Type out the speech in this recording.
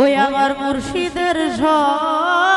ওই আমার মুর্শিদের ঝড়।